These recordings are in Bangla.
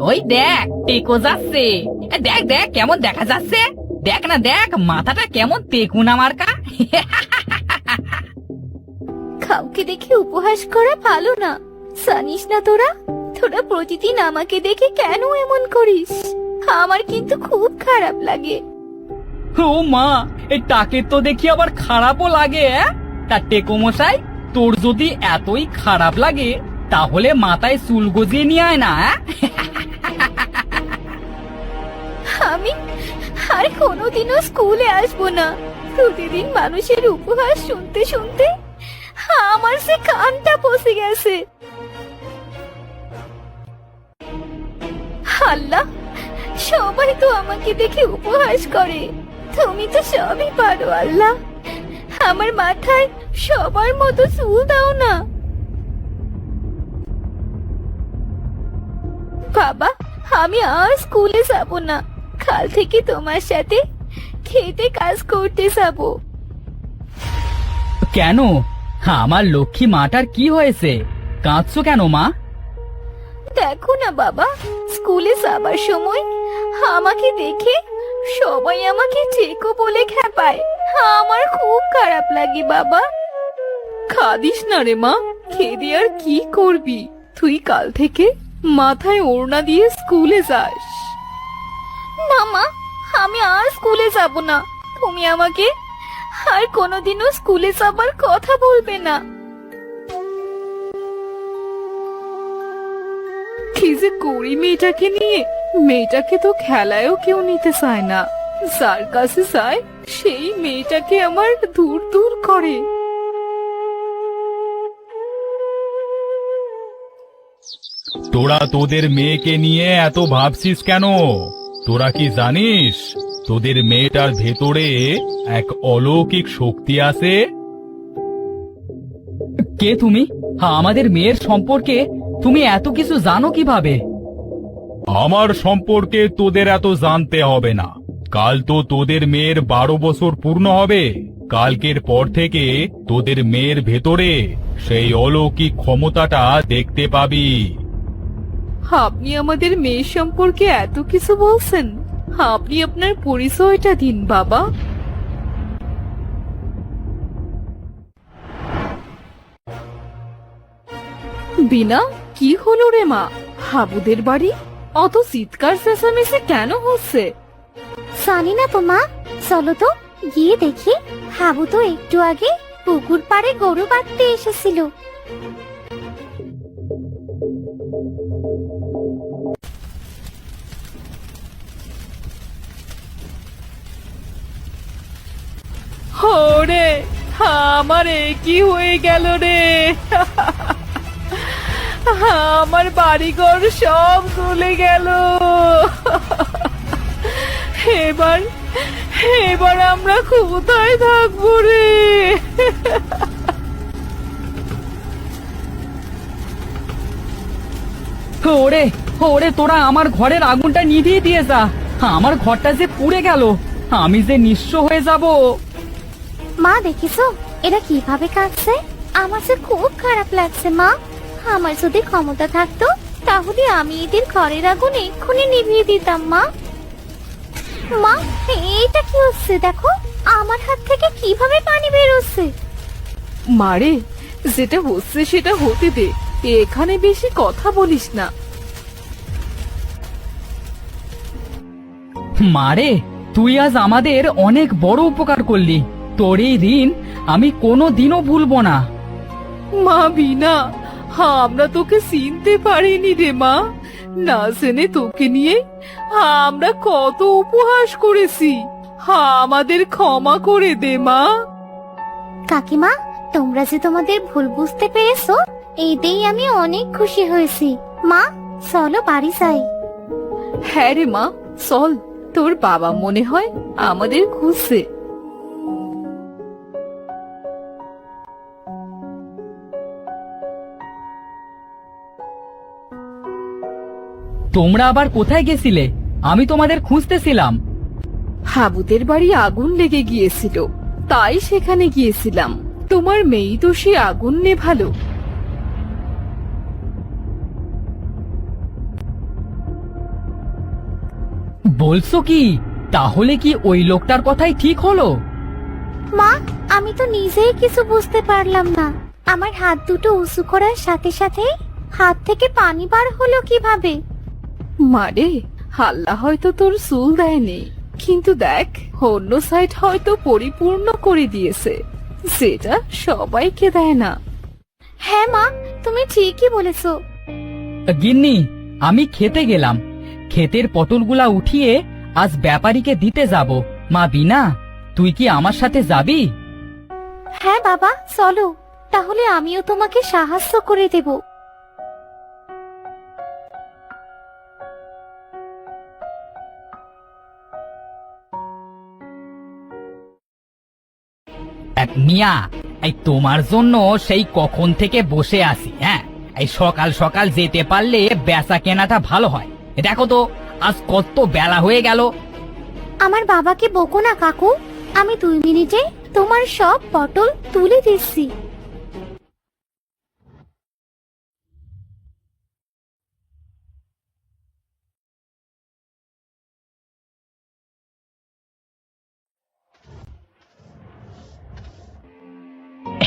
ওই দেখ টেকো যাচ্ছে। দেখ দেখ কেমন দেখা যাচ্ছে। দেখ না দেখ মাথাটা কেমন তেকুনা মার্কা। কাউকে দেখে উপহাস করা ভালো না। জানিস না তোরা? তোরা প্রতিদিন আমাকে দেখে কেন এমন করিস? আমার কিন্তু খুব খারাপ লাগে। ও মা এই তাকে তো দেখি আবার খারাপও লাগে? তা টেকো মশাই তোর যদি এতই খারাপ লাগে তাহলে মাথায় চুল গজিয়ে নিয়ে আয় না আমি আর কোনোদিনও স্কুলে আসব না। প্রতিদিন মানুষের উপহাস শুনতে শুনতে আমার সে কানটা পচে গেছে। আল্লাহ, সবাই তো আমাকে দেখে উপহাস করে। তুমি তো সবই পারো, আল্লাহ। আমার মাথায় সবার মতো চুল দাও না। বাবা আমি আর স্কুলে যাব না। কাল থেকে তোমার সাথে খেতে কাজ করতে যাব। কেন? আমার লক্ষ্মী মাটার কি হয়েছে? কাঁদছো কেন মা? দেখো না বাবা স্কুলে যাবার সময় আমাকে দেখে সবাই আমাকে টেকো বলে খেপায়। আমার খুব খারাপ লাগে বাবা। খাদিস না রে মা খেদি আর কি করবি? তুই কাল থেকে মাথায় ওড়না দিয়ে স্কুলে যাস। না মা আমি আর স্কুলে যাব না। তুমি আমাকে আর কোনোদিনও স্কুলে যাবার কথা বলবে না। কি যে করি মেয়েটাকে নিয়ে? মেয়েটাকে তো খেলায়ও কেউ নিতে চায় না। যার কাছে যায় সেই মেয়েটাকে আমার দূর দূর করে। তোরা তোদের মেয়েকে নিয়ে এত ভাবছিস কেন? তোরা কি জানিস তোদের মেয়েটার ভেতরে এক অলৌকিক শক্তি আছে? কে তুমি? আমাদের মেয়ের সম্পর্কে তুমি এত কিছু জানো কীভাবে? আমার সম্পর্কে তোদের এত জানতে হবে না। কাল তো তোদের মেয়ের বারো বছর পূর্ণ হবে। কালকের পর থেকে তোদের মেয়ের ভেতরে সেই অলৌকিক ক্ষমতাটা দেখতে পাবি। আপনি আমাদের মেয়ে সম্পর্কে এত কিছু বলছেন। আপনি আপনার পরিচয়টা দিন, বাবা। বিনা, কি হলো রে মা? হাবুদের বাড়ি? অত চিৎকার চেঁচামেচি কেন হচ্ছে? জানি না তো মা। চলো তো, গিয়ে দেখি। হাবু তো একটু আগে পুকুর পাড়ে গরু বাঁধতে এসেছিল। ওরে, আমার কি হয়ে গেল রে? আমার বাড়িঘর সব গলে গেল। এবার এবার আমরা কোথায় থাকব রে? ওরে? ওরে তোরা আমার ঘরের আগুনটা নিভিয়ে দিয়ে যা। আমার ঘরটা যে পুড়ে গেল। আমি যে নিঃস্ব হয়ে যাব। মা দেখিছো? এরা কীভাবে কাঁদছে? আমার যে খুব খারাপ লাগছে মা। আমার যদি ক্ষমতা থাকতো তাহলে আমি এদের ঘরের আগুন এক্ষুনি নিভিয়ে দিতাম মা। মা এইটা কি হচ্ছে? দেখো আমার হাত থেকে কীভাবে পানি বেরোচ্ছে? মারে যেটা হচ্ছে সেটা হতে দে। এখানে বেশি কথা বলিস না। মারে তুই আজ আমাদের অনেক বড় উপকার করলি। তোর এই ঋণ আমি কোনো দিনও ভুলবো না। মা বিনা আমরা তোকে চিনতে পারিনি রে মা। না জেনে তোকে নিয়ে আমরা কত উপহাস করেছি। আমাদের ক্ষমা করে দে মা। কাকিমা তোমরা যে তোমাদের ভুল বুঝতে পেরেছ এতেই আমি অনেক খুশি হয়েছি। মা চলো বাড়ি যাই। হ্যাঁ রে মা চল। তোর বাবা মনে হয় আমাদের খুঁজছে। তোমরা আবার কোথায় গেছিলে? আমি তোমাদের খুঁজতেছিলাম। হাবুদের বাড়ি আগুন লেগে গিয়েছিল তাই সেখানে গিয়েছিলাম। তোমার মেয়ে তো সে আগুন নেভালো। বলছো কি? তাহলে কি ওই লোকটার কথাই ঠিক হলো? মা আমি তো নিজেই কিছু বুঝতে পারলাম না। আমার হাত দুটো উঁচু করার সাথে সাথে হাত থেকে পানি বার হলো কীভাবে? মারে আল্লাহ হয়তো তোর চুল দেয়নি। কিন্তু দেখ অন্য সাইড হয়তো পরিপূর্ণ করে দিয়েছে। সেটা সবাইকে দেয় না। হ্যাঁ মা তুমি ঠিকই বলেছ। গিন্নি আমি খেতে গেলাম। ক্ষেতের পটলগুলা উঠিয়ে আজ ব্যাপারীকে দিতে যাব। মা বিনা তুই কি আমার সাথে যাবি? হ্যাঁ বাবা চলো। তাহলে আমিও তোমাকে সাহায্য করে দেব। এক মিয়া এই তোমার জন্য সেই কখন থেকে বসে আছি হ্যাঁ? এই সকাল সকাল যেতে পারলে বেচা কেনাটা ভালো হয়। দেখো তো আজ কত বেলা হয়ে গেল। আমার বাবাকে বকো না কাকু। আমি দুই মিনিটে তোমার সব পটল তুলে দিচ্ছি।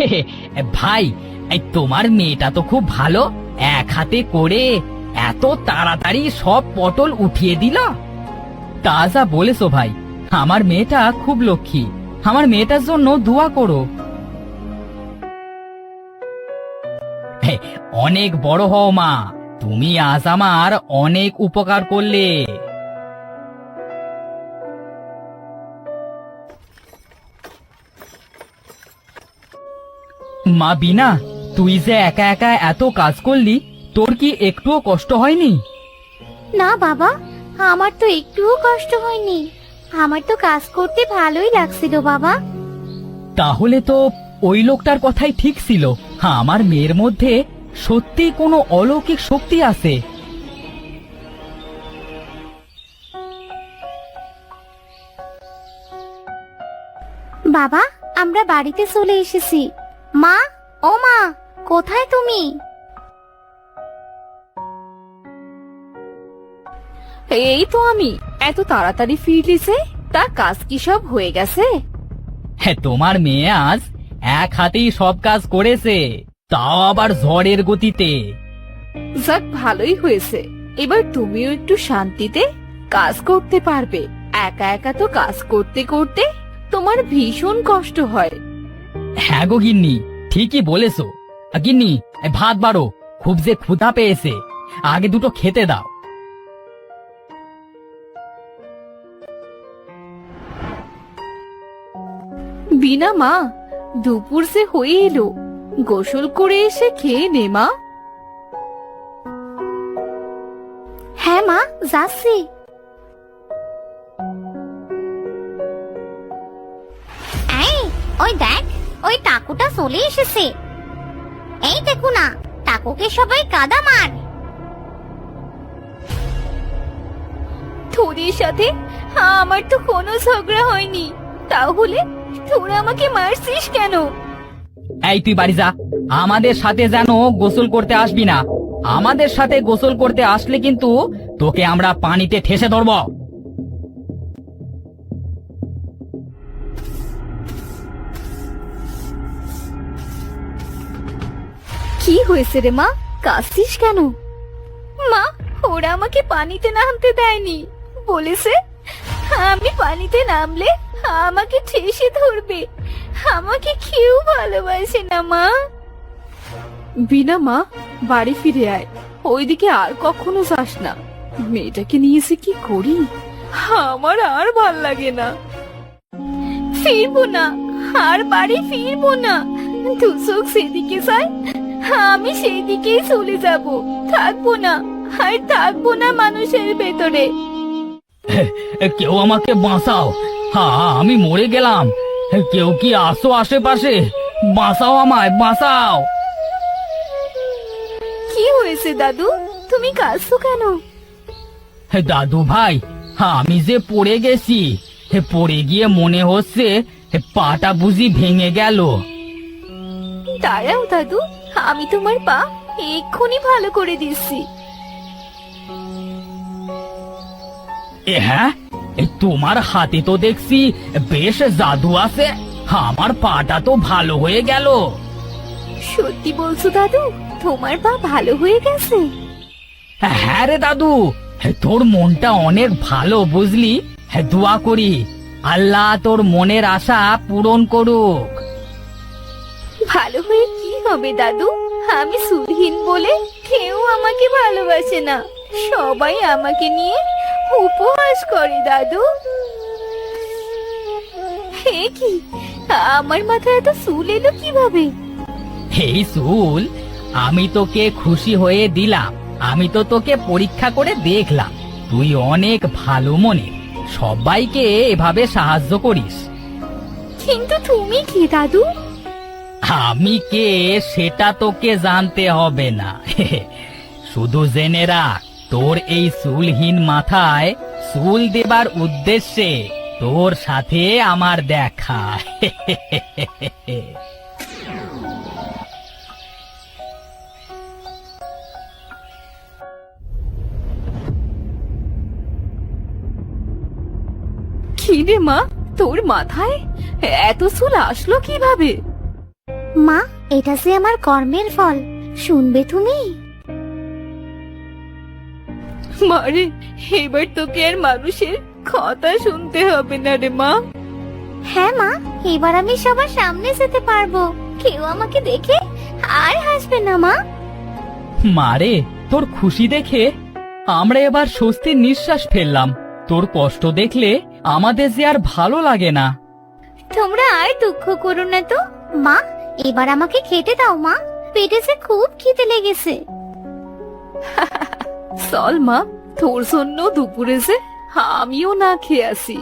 ভাই তোমার মেয়েটা তো খুব ভালো। এক হাতে করে এত তাড়াতাড়ি সব পটল উঠিয়ে দিল? তা যা বলেছ ভাই, আমার মেয়েটা খুব লক্ষ্মী, আমার মেয়েটার জন্য দোয়া করো। অনেক বড় হও মা, তুমি আজ আমার অনেক উপকার করলে। মা বিনা, তুই যে একা একা এত কাজ করলি তোর কি একটুও কষ্ট হয়নি? না বাবা আমার তো একটুও কষ্ট হয়নি। আমার তো কাজ করতে ভালোই লাগছিল বাবা। তাহলে তো ওই লোকটার কথাই ঠিক ছিল। হ্যাঁ আমার মেয়ের মধ্যে সত্যি কোনো অলৌকিক শক্তি আছে। বাবা আমরা বাড়িতে চলে এসেছি। মা ও মা কোথায় তুমি? এই তো আমি। এত তাড়াতাড়ি ফিরলি যে তা কাজ কি সব হয়ে গেছে? হ্যাঁ তোমার মেয়ে আজ এক হাতেই সব কাজ করেছে তাও আবার ঝড়ের গতিতে। যাক ভালোই হয়েছে। এবার তুমিও একটু শান্তিতে কাজ করতে পারবে। একা একা তো কাজ করতে করতে তোমার ভীষণ কষ্ট হয়। হ্যাঁ গো গিন্নি ঠিকই বলেছ। গিন্নি ভাত বাড়ো খুব যে ক্ষুধা পেয়েছে। আগে দুটো খেতে দাও। বিনা মা। দুপুর যে হয়ে এলো। গোসল করে এসে খেয়ে নে মা। হ্যাঁ মা যাচ্ছি। ওই দেখ ওই টাকুটা চলে এসেছে। এই দেখো না টাকুকে সবাই কাদা মার। তোদের সাথে আমার তো কোনো ঝগড়া হয়নি। তাহলে তোরা আমাকে মারছিস কেন? এই তুই বাড়ি যা। আমাদের সাথে যেন গোসল করতে আসবি না। আমাদের সাথে গোসল করতে আসলে কিন্তু তোকে আমরা পানিতে ঠেসে ধরবো। কি হয়েছে রে মা? কাঁদছিস কেন? মা ওরা আমাকে পানিতে নামতে দেয়নি। বলেছে আমি পানিতে নামলে আমাকে ঠেসে ধরবে। আমাকে কেউ ভালোবাসে না মা। বিনা মা বাড়ি ফিরে আয়। ওইদিকে আর কখনো যাস না। মেয়েটাকে নিয়ে এসে কি করি? আমার আর ভালো লাগে না। ফিরবো না আর বাড়ি ফিরবো না। দু চোখ সেদিকে যায় আমি সেই দিকেই চলে যাব। থাকব না আর থাকব না মানুষের ভেতরে। কেউ আমাকে বাঁচাও। হ্যাঁ আমি মরে গেলাম। কেউ কি আসো আশেপাশে? বাঁচাও আমায় বাঁচাও। কি হয়েছে দাদু? তুমি কাঁদছো কেন? দাদু ভাই আমি যে পড়ে গেছি পড়ে গিয়ে মনে হচ্ছে পাটা বুঝি ভেঙে গেল। দাঁড়াও দাদু আমি তোমার পা এক্ষুনি ভালো করে দিচ্ছি। হ্যাঁ? তোমার হাতে তো দেখছি বেশ জাদু আছে। আমার পাটা তো ভালো হয়ে গেল। সত্যি বলছো দাদু তোমার পা ভালো হয়ে গেছে? হ্যাঁ রে দাদু তোর মনটা অনেক ভালো বুঝলি? হ্যাঁ দোয়া করি আল্লাহ তোর মনের আশা পূরণ করুক। ভালো হয়ে কি হবে দাদু? আমি সুরহীন বলে কেউ আমাকে ভালোবাসে না। সবাই আমাকে নিয়ে উপহাস করে দাদু। হে কি? আমার মাথায় এত চুল এলো কীভাবে? এই সুল আমি তোকে খুশি হয়ে দিলাম। আমি তো তোকে পরীক্ষা করে দেখলাম। তুই অনেক ভালো মনে। সবাইকে এভাবে সাহায্য করিস। কিন্তু তুমি কি দাদু? আমি কে সেটা তোকে জানতে হবে না। শুধু জেনে রাখ। তোর এই চুলহীন মাথায় চুল দেবার উদ্দেশ্যে তোর সাথে আমার দেখা। কি রে মা? তোর মাথায়? এত চুল আসলো কীভাবে? মা এটা যে আমার কর্মের ফল। শুনবে তুমি? মারে এবার তোকে আর মানুষের কথা শুনতে হবে না রে মা। হ্যাঁ মা এবার আমি সবার সামনে যেতে পারব। কেউ আমাকে দেখে আর হাসবে না মা। মারে তোর খুশি দেখে আমরা এবার স্বস্তির নিঃশ্বাস ফেললাম। তোর কষ্ট দেখলে আমাদের যে আর ভালো লাগে না। তোমরা আর দুঃখ করো না তো। মা এবার আমাকে খেতে দাও মা। পেটে যে খুব খিদে লেগেছে। চল মা তোর জন্য দুপুরে যে আমিও না খেয়ে আসি।